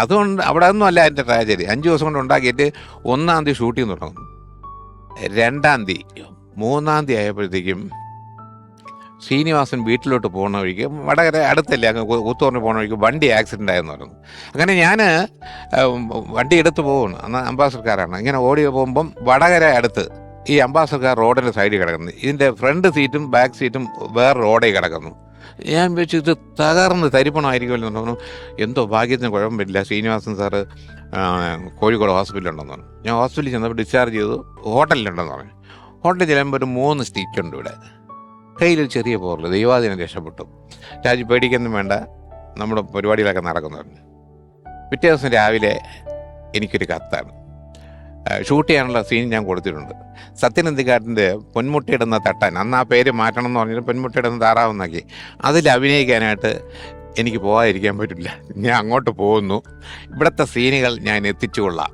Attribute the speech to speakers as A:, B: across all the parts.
A: അതുകൊണ്ട് അവിടെ ഒന്നും അല്ല എന്റെ ട്രാജഡി. അഞ്ച് ദിവസം കൊണ്ട് ഉണ്ടാക്കിയിട്ട് ഒന്നാം തീയതി ഷൂട്ടിങ് തുടങ്ങുന്നു രണ്ടാം തീയതി മൂന്നാം തീയതി ആയപ്പോഴത്തേക്കും ശ്രീനിവാസൻ വീട്ടിലോട്ട് പോകുന്ന വഴിക്ക് വടകര അടുത്തല്ലേ അങ്ങ് കൂത്തു പറഞ്ഞ് പോകുന്ന വഴിക്ക് വണ്ടി ആക്സിഡന്റ് ആയെന്ന് പറഞ്ഞു. അങ്ങനെ ഞാൻ വണ്ടി എടുത്ത് പോവുകയാണ് അന്ന് അംബാസഡർക്കാരാണ് ഇങ്ങനെ ഓടി പോകുമ്പം വടകര അടുത്ത് ഈ അംബാസഡർക്കാർ റോഡിന്റെ സൈഡിൽ കിടക്കുന്നത് ഇതിന്റെ ഫ്രണ്ട് സീറ്റും ബാക്ക് സീറ്റും വേറെ റോഡിൽ കിടക്കുന്നു. ഞാൻ വെച്ച് ഇത് തകർന്ന് തരിപ്പണമായിരിക്കുമല്ലോ എന്ന് പറഞ്ഞു. എന്തോ ഭാഗ്യത്തിന് കുഴപ്പമില്ല. ശ്രീനിവാസൻ സാറ് കോഴിക്കോട് ഹോസ്പിറ്റലുണ്ടെന്ന് പറഞ്ഞു. ഞാൻ ഹോസ്പിറ്റലിൽ ചെന്നപ്പോൾ ഡിസ്ചാർജ് ചെയ്തു ഹോട്ടലിലുണ്ടെന്ന് പറഞ്ഞു. ഹോട്ടലിൽ ചെല്ലുമ്പോൾ ഒരു മൂന്ന് സ്റ്റിച്ച് ഉണ്ട് ഇവിടെ. കയ്യിലൊരു ചെറിയ പോറിൽ ദൈവാധീനം രക്ഷപ്പെട്ടു. രാജ്യം പേടിക്കൊന്നും വേണ്ട. നമ്മുടെ പരിപാടികളൊക്കെ നടക്കുന്നുണ്ട്. പിറ്റേ ദിവസം രാവിലെ എനിക്കൊരു കത്താണ്. ഷൂട്ട് ചെയ്യാനുള്ള സീൻ ഞാൻ കൊടുത്തിട്ടുണ്ട്. സത്യനന്ദിക്കാട്ടിന്റെ പൊന്മുട്ടിയിടുന്ന തട്ടാൻ അന്ന് ആ പേര് മാറ്റണം എന്ന് പറഞ്ഞാൽ പൊന്മുട്ടിയിടുന്ന താറാവെന്നാക്കി അതിൽ അഭിനയിക്കാനായിട്ട് എനിക്ക് പോകാതിരിക്കാൻ പറ്റില്ല. ഞാൻ അങ്ങോട്ട് പോകുന്നു. ഇവിടുത്തെ സീനുകൾ ഞാൻ എത്തിച്ചു കൊള്ളാം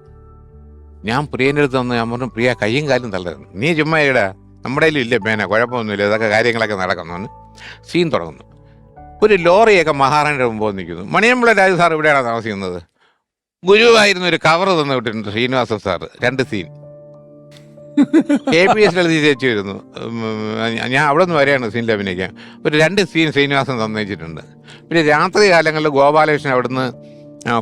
A: ഞാൻ പ്രിയന്റെ അടുത്ത് വന്ന് ഞാൻ പറഞ്ഞു പ്രിയ കയ്യും കാലും തള്ളരുന്നു നീ ചുമ്മാ ഇടാ നമ്മുടെ ഇല്ല പേന കുഴപ്പമൊന്നുമില്ല. ഇതൊക്കെ കാര്യങ്ങളൊക്കെ നടക്കുന്നു. സീൻ തുടങ്ങുന്നു. ഒരു ലോറിയൊക്കെ മഹാറാണിയുടെ മുമ്പ് വന്നിരിക്കുന്നു. മണിയമ്പള രാജു സാർ ഇവിടെയാണ് താമസിക്കുന്നത്? ഗുരുവായിരുന്ന ഒരു കവർ തന്നു വിട്ടിട്ടുണ്ട് ശ്രീനിവാസൻ സാർ രണ്ട് സീൻ കെ പി എസ് എഴുതി ചേച്ചി വരുന്നു ഞാൻ അവിടെ നിന്ന് വരെയാണ് സീനിൽ അഭിനയിക്കാൻ. ഒരു രണ്ട് സീൻ ശ്രീനിവാസൻ തന്നേച്ചിട്ടുണ്ട് പിന്നെ രാത്രി കാലങ്ങളിൽ ഗോപാലകൃഷ്ണൻ അവിടുന്ന്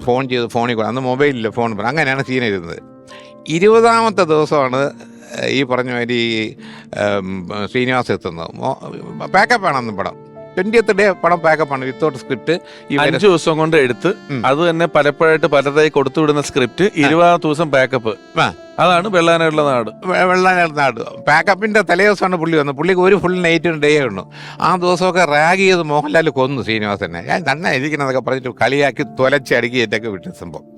A: ഫോൺ ചെയ്ത് ഫോണിൽ കൂടെ അന്ന് മൊബൈലില്ല ഫോൺ അങ്ങനെയാണ് സീൻ എഴുതുന്നത്. ഇരുപതാമത്തെ ദിവസമാണ് ഈ പറഞ്ഞ മാതിരി ശ്രീനിവാസം ശ്രീനിവാസ് എത്തുന്നത്. പാക്കപ്പാണ് അന്ന് പടം. ട്വന്റിയത്ത് ഡേ പടം ആണ് വിത്തൗട്ട് സ്ക്രിപ്റ്റ് ഈ
B: അഞ്ചു ദിവസം കൊണ്ട് എടുത്ത് അത് തന്നെ പലപ്പോഴായിട്ട് പലതായി കൊടുത്തുവിടുന്ന സ്ക്രിപ്റ്റ് ഇരുപതാം ദിവസം പാക്കപ്പ്. അതാണ് വെള്ളാനുള്ള നാട്.
A: വെള്ളാനുള്ള നാട്. പാക്കപ്പിന്റെ തലേ ദിവസമാണ് പുള്ളി വന്നത്. പുള്ളിക്ക് ഒരു ഫുൾ നൈറ്റും ഡേ ഉള്ളു. ആ ദിവസമൊക്കെ റാഗ് ചെയ്ത് മോഹൻലാൽ കൊന്നു ശ്രീനിവാസനെ. ഞാൻ തന്നെ ഇരിക്കുന്നതൊക്കെ പറഞ്ഞിട്ട് കളിയാക്കി തൊലച്ചടുക്കിയിട്ടൊക്കെ വിട്ട സംഭവം.